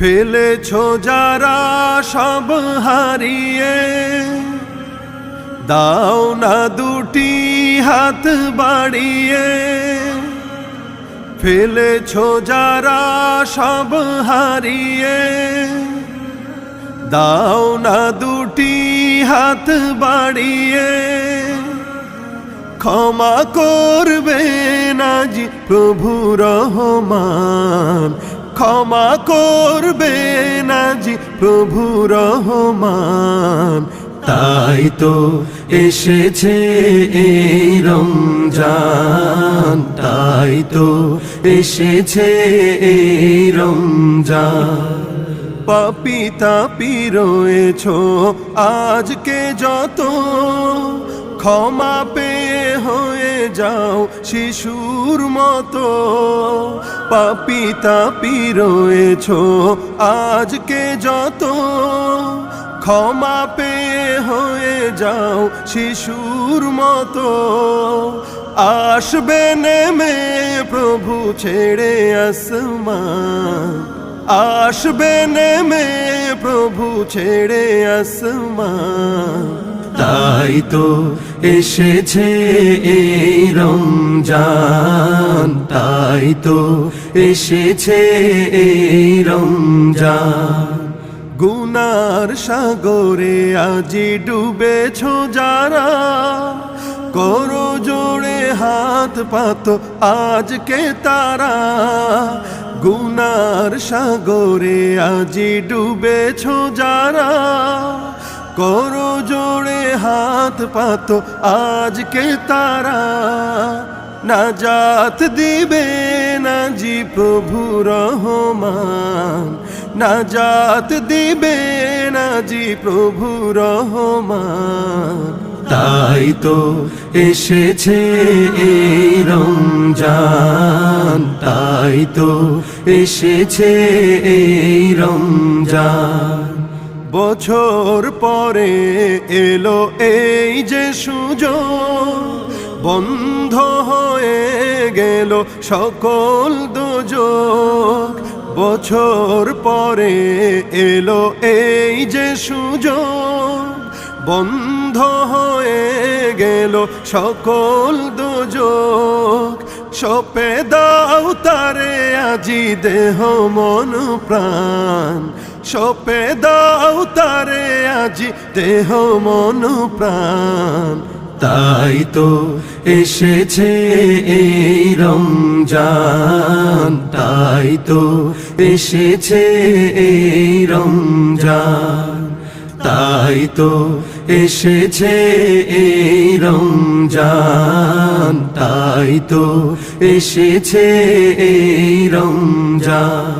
ফেলেছ যারা সব হারিয়ে। দাও না দুটি হাত বাড়িয়ে। ফেলেছ যারা সব হারিয়ে। দাও না দুটি হাত বাড়িয়ে। ক্ষমা করবে না জি প্রভু রহমান। ক্ষমা করবে না জি প্রভু রহমান। তাই তো এসেছে এই রমজান। তাই তো এসেছে এই রমজান। পাপি তাপি রয়েছ আজকে যত ক্ষমা পেয়ে হয়ে যাও শিশুর মতো। পাপি তাপি রয়েছ আজকে যত। ক্ষমা পেয়ে হয়ে যাও শিশুর মতো। আসবে নেমে প্রভু ছেড়ে আসমান। আসবে নেমে প্রভু ছেড়ে আসমান। তাই তো এসেছে এই রমজান। তাই তো এসেছে এই রমজান। গুনার সাগরে আজি ডুবেছ যারা, করো জোড়ে হাত পাত আজকে তারা। গুনার সাগরে আজি ডুবেছ যারা করো জোড়ে হাত পাত আজকে তারা। নাজাত দিবে না জি প্রভু রহমান। নাজাত দিবে না জি প্রভু রহমান। তাই তো এসেছে এই রমজান। তাই তো এসেছে এই রমজান। বছর পরে এলো এই যে সুযোগ, বন্ধ হয়ে গেল সকল দুযোগ বছর পরে এলো এই যে সুযোগ, বন্ধ হয়ে গেল সকল দুযোগ সপে দাও তারে আজি দেহ মন প্রাণ সপে দাও তারে আজি দেহ মন প্রাণ। তাই তো এসেছে এই রমজান। তাই তো এসেছে এই রমজান। তাই তো এসেছে এই রমজান। তাই তো এসেছে এই রমজান।